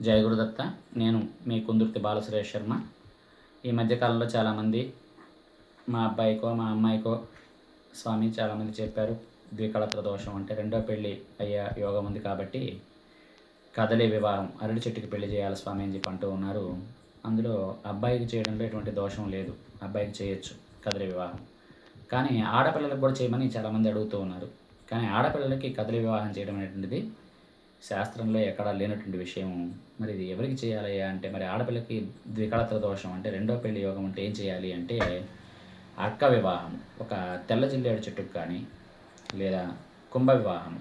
జయ గురుదత్త. నేను మీ కుందుర్తి బాలసురేష్ శర్మ. ఈ మధ్యకాలంలో చాలామంది మా అబ్బాయికో మా అమ్మాయికో స్వామి చాలామంది చెప్పారు ద్వికళత్ర దోషం అంటే రెండో పెళ్ళి అయ్యే యోగం ఉంది కాబట్టి కదలే వివాహం అరటి చెట్టుకి పెళ్ళి చేయాలి స్వామి అని చెప్పి అంటూ ఉన్నారు. అందులో అబ్బాయికి చేయడంలో ఎటువంటి దోషం లేదు. అబ్బాయికి చేయొచ్చు కదలి వివాహం. కానీ ఆడపిల్లలకు కూడా చేయమని చాలామంది అడుగుతూ ఉన్నారు. కానీ ఆడపిల్లలకి కదలి వివాహం చేయడం అనేటువంటిది శాస్త్రంలో ఎక్కడా లేనటువంటి విషయం. మరి ఇది ఎవరికి చేయాలయ్యా అంటే మరి ఆడపిల్లకి ద్వికళత్ర దోషం అంటే రెండో పెళ్ళి యోగం అంటే ఏం చేయాలి అంటే అక్క వివాహం ఒక తెల్ల జిల్లేడు చెట్టుకు కానీ లేదా కుంభ వివాహం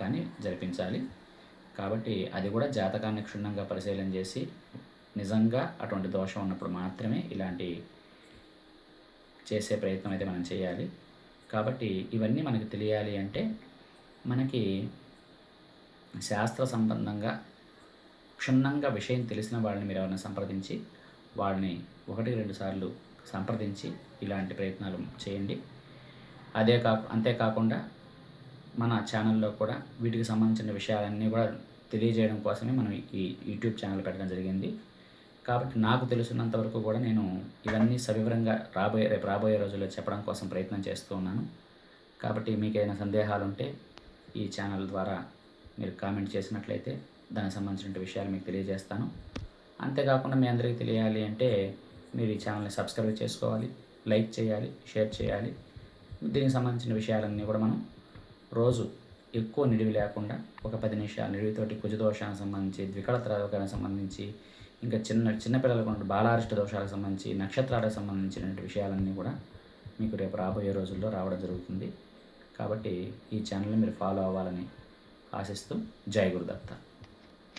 కానీ జరిపించాలి. కాబట్టి అది కూడా జాతకాన్ని క్షుణ్ణంగా పరిశీలన చేసి నిజంగా అటువంటి దోషం ఉన్నప్పుడు మాత్రమే ఇలాంటి చేసే ప్రయత్నం అయితే మనం చేయాలి. కాబట్టి ఇవన్నీ మనకు తెలియాలి అంటే మనకి శాస్త్ర సంబంధంగా క్షుణ్ణంగా విషయం తెలిసిన వాళ్ళని మీరు ఎవరైనా సంప్రదించి వాళ్ళని ఒకటి రెండు సార్లు సంప్రదించి ఇలాంటి ప్రయత్నాలు చేయండి. అదే కా అంతేకాకుండా మన ఛానల్లో కూడా వీటికి సంబంధించిన విషయాలన్నీ కూడా తెలియజేయడం కోసమే మనం ఈ యూట్యూబ్ ఛానల్ పెట్టడం జరిగింది. కాబట్టి నాకు తెలుసున్నంత వరకు కూడా నేను ఇవన్నీ సవివరంగా రాబోయే రేపు రాబోయే రోజుల్లో చెప్పడం కోసం ప్రయత్నం చేస్తూ ఉన్నాను. కాబట్టి మీకు ఏదైనా సందేహాలు ఉంటే ఈ ఛానల్ ద్వారా మీరు కామెంట్ చేసినట్లయితే దానికి సంబంధించిన విషయాలు మీకు తెలియజేస్తాను. అంతేకాకుండా మీ అందరికీ తెలియాలి అంటే మీరు ఈ ఛానల్ని సబ్స్క్రైబ్ చేసుకోవాలి లైక్ చేయాలి షేర్ చేయాలి. దీనికి సంబంధించిన విషయాలన్నీ కూడా మనం రోజు ఎక్కువ నిడివి లేకుండా ఒక పది నిమిషాలు నిడివితోటి కుజదోషానికి సంబంధించి ద్వికళ రోగానికి సంబంధించి ఇంకా చిన్న చిన్నపిల్లలకు ఉన్న బాలారిష్ట దోషాలకు సంబంధించి నక్షత్రాలకు సంబంధించినటువంటి విషయాలన్నీ కూడా మీకు రేపు రాబోయే రోజుల్లో రావడం జరుగుతుంది. కాబట్టి ఈ ఛానల్ని మీరు ఫాలో అవ్వాలని ఆశిస్తూ జయ గురుదత్త.